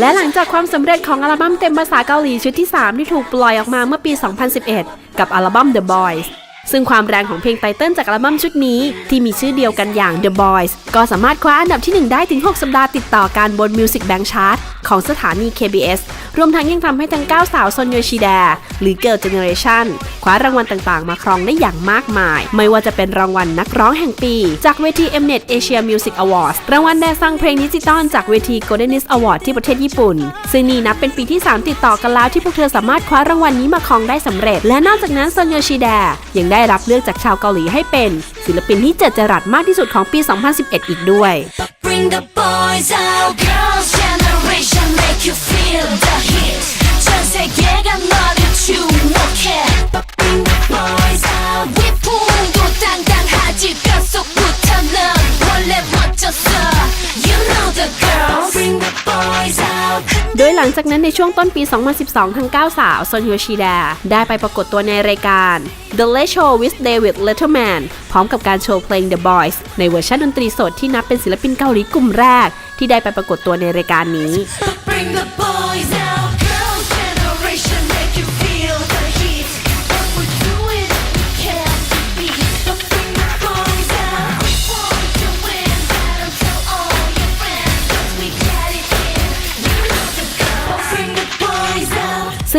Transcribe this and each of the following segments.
และหลังจากความสำเร็จของอัลบั้มเต็มภาษาเกาหลีชุดที่ 3 ที่ถูกปล่อยออกมาเมื่อปี 2011 กับอัลบั้ม The Boys ซึ่งความแรงของเพลงไตเติ้ลจากอัลบั้มชุดนี้ ที่มีชื่อเดียวกันอย่าง The Boys ก็สามารถคว้าอันดับที่ 1 ได้ถึง 6 สัปดาห์ติดต่อกันบน Music Bank Chart ของสถานี KBS รวมทั้งยังทำให้ทั้ง 9 สาวซอนโยชิแด หรือ Girl Generation คว้ารางวัลต่างๆ มาครองได้อย่างมากมาย ไม่ว่าจะเป็นรางวัลนักร้องแห่งปี จากเวที Mnet Asia Music Awards รางวัลแดซังเพลงดิจิตอลจากเวที Golden i s Award ที่ประเทศญี่ปุ่น ซึ่งนี่นับเป็นปีที่ 3 ติดต่อกันแล้วที่พวกเธอสามารถคว้ารางวัลนี้มาครองได้สำเร็จ และนอกจากนั้นซอนโยชิแดยังได้รับเลือกจากชาวเกาหลีให้เป็นศิลปินที่เจิดจรัสมากที่สุดของปี 2011 อีกด้วย Bring the boys out หลังจากนั้นในช่วงต้นปี 2012 ทั้ง 9 สาวซอนโยชิดาได้ไปปรากฏตัวในรายการ The Late Show with David Letterman พร้อมกับการโชว์เพลง The Boys ในเวอร์ชันดนตรีสดที่นับเป็นศิลปินเกาหลีกลุ่มแรก ที่ได้ไปปรากฏตัวในรายการนี้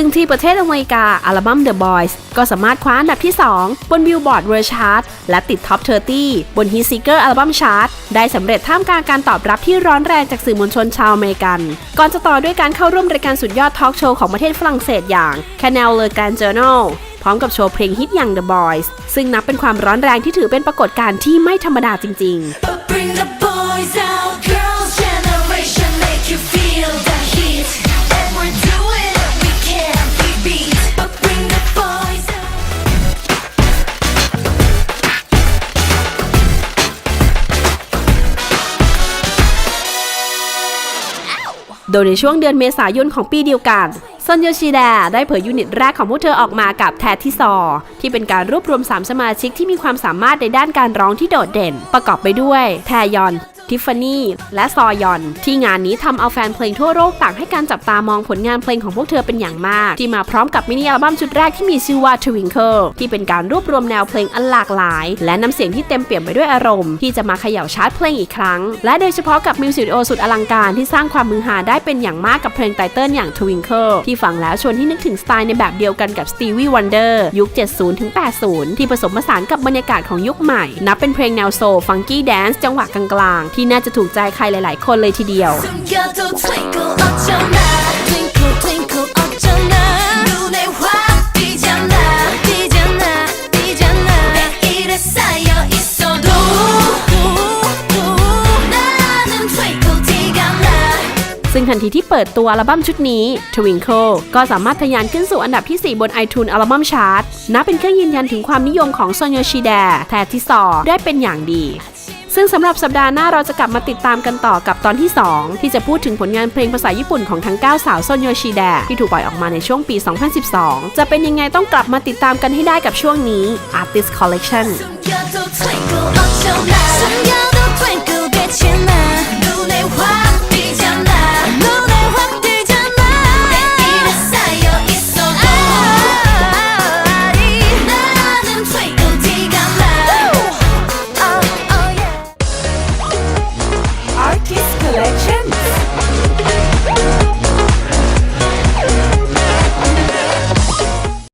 ซึ่งที่ประเทศอเมริกาอัลบั้ม The Boys ก็สามารถคว้าอันดับที่ 2 บน Billboard World Chart และติดท็อป30 บน Hit Seeker Album Chart ได้สำเร็จท่ามกลางการตอบรับที่ร้อนแรงจากสื่อมวลชนชาวอเมริกัน ก่อนจะต่อด้วยการเข้าร่วมรายการสุดยอดทอล์กโชว์ของประเทศฝรั่งเศสอย่าง Canal Le Grand Journal พร้อมกับโชว์เพลงฮิตอย่าง The Boys ซึ่งนับเป็นความร้อนแรงที่ถือเป็นปรากฏการณ์ที่ไม่ธรรมดาจริง ๆ โดยในช่วงเดือนเมษายนของปีเดียวกันซอนโยชิดาได้เผยยูนิตแรกของพวกเธอออกมากับแทที่ซอ ที่เป็นการรวบรวม 3 สมาชิกที่มีความสามารถในด้านการร้องที่โดดเด่น ประกอบไปด้วย แทยอน ทิฟฟานี่และซอยอน ที่งานนี้ทำเอาแฟนเพลงทั่วโลกต่างให้การจับตามองผลงานเพลงของพวกเธอเป็นอย่างมาก ที่มาพร้อมกับมินิอัลบั้มชุดแรกที่มีชื่อว่า Twinkle ที่เป็นการรวบรวมแนวเพลงอันหลากหลาย และน้ำเสียงที่เต็มเปี่ยมไปด้วยอารมณ์ ที่จะมาเขย่าชาร์ตเพลงอีกครั้ง และโดยเฉพาะกับมิวสิกวิดีโอสุดอลังการที่สร้างความมือหาได้เป็นอย่างมากกับเพลงไตเติ้ลอย่าง Twinkle ที่ฟังแล้วชวนให้นึกถึงสไตล์ในแบบเดียวกันกับ Stevie Wonder ยุค 70-80 ที่ผสมผสานกับบรรยากาศของยุคใหม่ นับเป็นเพลงแนวโซฟังกี้แดนซ์จังหวะกลางๆที่น่าจะถูกใจใครหลาย ๆ คนเลยทีเดียวซึ่งทันทีที่เปิดตัวอัลบั้มชุดนี้ Twinkle ก็สามารถทะยานขึ้นสู่อันดับที่ 4 บน iTunes อัลบั้มชาร์ตนับเป็นเครื่องยืนยันถึงความนิยมของซอนโยชิแดแทที่อได้เป็นอย่างดี ซึ่งสำหรับสัปดาห์หน้าเราจะกลับมาติดตามกันต่อกับตอนที่ 2 ที่จะพูดถึงผลงานเพลงภาษาญี่ปุ่นของทั้ง 9 สาวซนโยชิแดที่ถูกปล่อยออกมาในช่วงปี 2012 จะเป็นยังไงต้องกลับมาติดตามกันให้ได้กับช่วงนี้ Artist Collection Collection